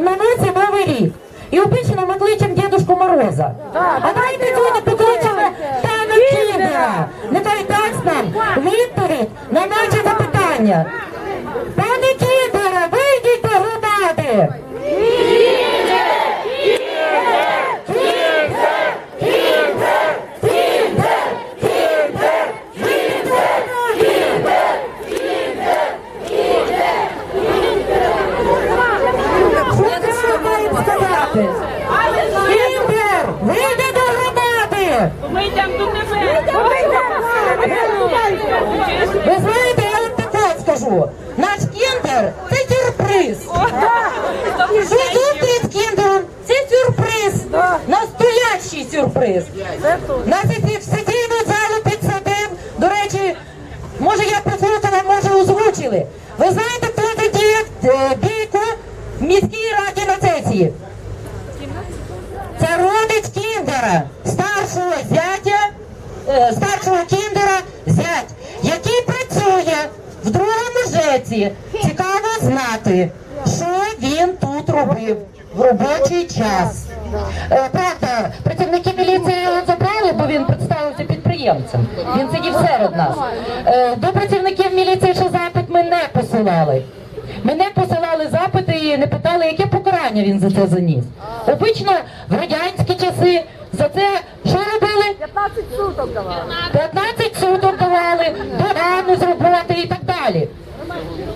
носі Новий рік. І обично ми кличемо Дідушку Мороза. А давайте сьогодні покличемо пана Кіндера. Нехай дасть нам відповідь на наші запитання. Пане Кіндера, вийдіть до громади! Що ви маєте сказати? Кіндер, вийди до громади! Ми йдемо до тебе. Ви знаєте, я вам таке скажу. Наш кіндер це сюрприз. Зустріч з кіндером це сюрприз. Настоящий сюрприз. Нас і в сесійну залу підсадив. До речі, може я прослухала, може озвучили. Ви знаєте, хто задіяв е, бійку в міській раді на сесії? Кіндера, старшого зятя, е, старшого кіндера зять, який працює в другому жеці. Цікаво знати, що він тут робив в робочий час. Е, Правда, працівники міліції його забрали, бо він представився підприємцем. Він сидів серед нас. Е, До працівників міліції ще запит ми не посилали. Мене посилали запити і не питали, яке покарання він за це заніс. Обично в радянські часи за це що робили? 15 суток давали. 15 суток давали, догану з роботи і так далі.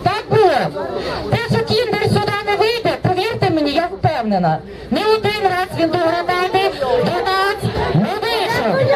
Так було. Те, що кіндер сюди не вийде, повірте мені, я впевнена. Не один раз він до гранати, до нас не вийшов.